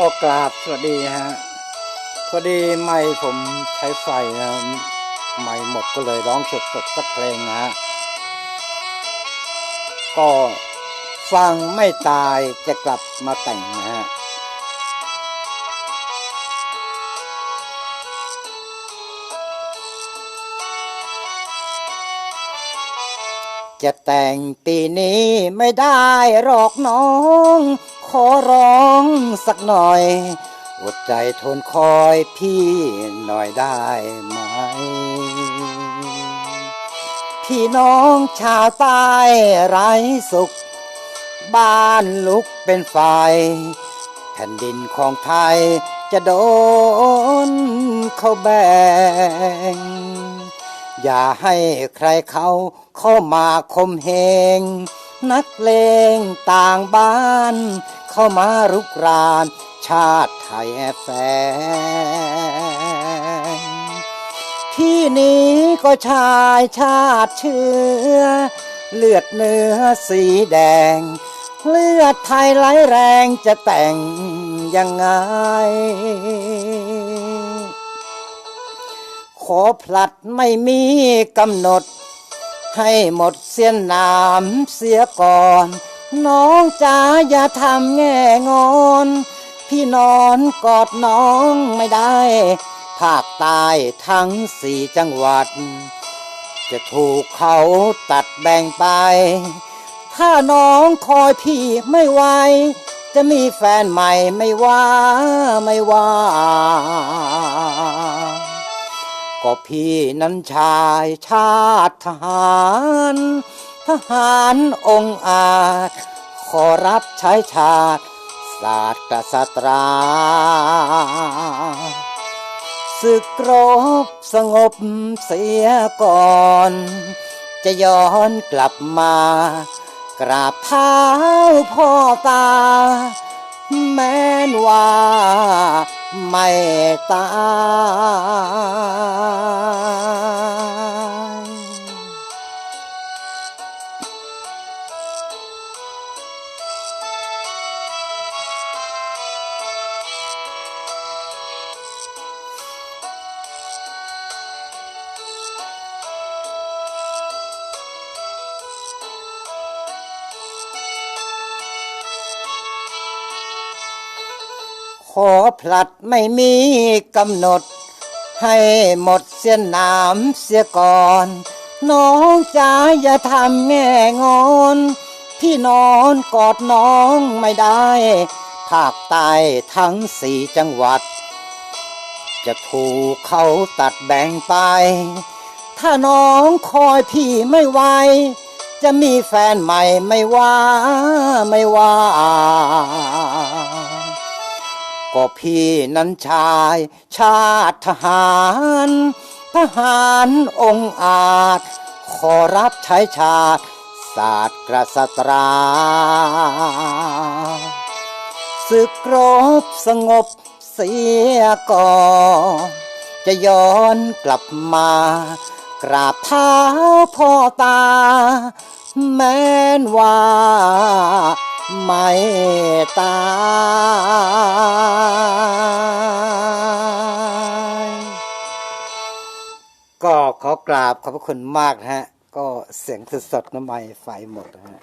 ก็กราบสวัสดีฮะพอดีไม่ผมใช้ไฟนะไม่หมดก็เลยร้องสดสดๆสักเพลงนะฮะก็ฟังไม่ตายจะกลับมาแต่งนะฮะจะแต่งปีนี้ไม่ได้หรอกน้อง อร้องสักหน่อย อดใจทนคอยพี่หน่อยได้ไหม พี่น้องชาวใต้ไร้สุข บ้านลุกเป็นไฟ แผ่นดินของไทยจะโดนเขาแบ่ง อย่าให้ใครเขาเข้ามาคมเหงนักเลงต่างบ้าน เข้ามารุกราน ชาติไทยแฝงที่นี้ก็ชายชาติเชื้อ เลือดเนื้อสีแดง เลือดไทยไหลแรงจะแต่งยังไง ขอผลัดไม่มีกำหนด ให้หมดเสียนนามเสียก่อน น้องจ๋าอย่าทำแง่งอน พี่นอนกอดน้องไม่ได้ ภาคใต้ทั้งสี่จังหวัด จะถูกเขาตัดแบ่งไป ถ้าน้องคอยพี่ไม่ไหวจะมีแฟนใหม่ไม่ว่าไม่ว่า ก็พี่นั้นชายชาติทหาร ทหารองอาจ ขอรับใช้ชาติศาสตร์กษัตราศึกรบสงบเสียก่อน จะย้อนกลับมา กราบเท้าพ่อตา แม้นว่าไม่ตาย อผลัดไม่มีกำหนด ให้หมดเสียน้ำเสียก่อน น้องจ๋าอย่าทำแง่งอนพี่นอนกอดน้องไม่ได้ ภาคใต้ทั้งสี่จังหวัด จะถูกเขาตัดแบ่งไป ถ้าน้องคอยพี่ไม่ไหวจะมีแฟนใหม่ไม่ว่าไม่ว่า ก็พี่นั้นชายชาติทหาร ทหารองค์อาจ ขอรับใช้ชาติศาสตร์กษัตราศึกรบสงบเสียก่อน จะย้อนกลับมา กราบเท้าพ่อตา แม้นว่า ไม่ตายก็ขอกราบขอบพระคุณมากนะฮะ ก็เสียงสดๆน้ำไม้ไฟหมดนะฮะ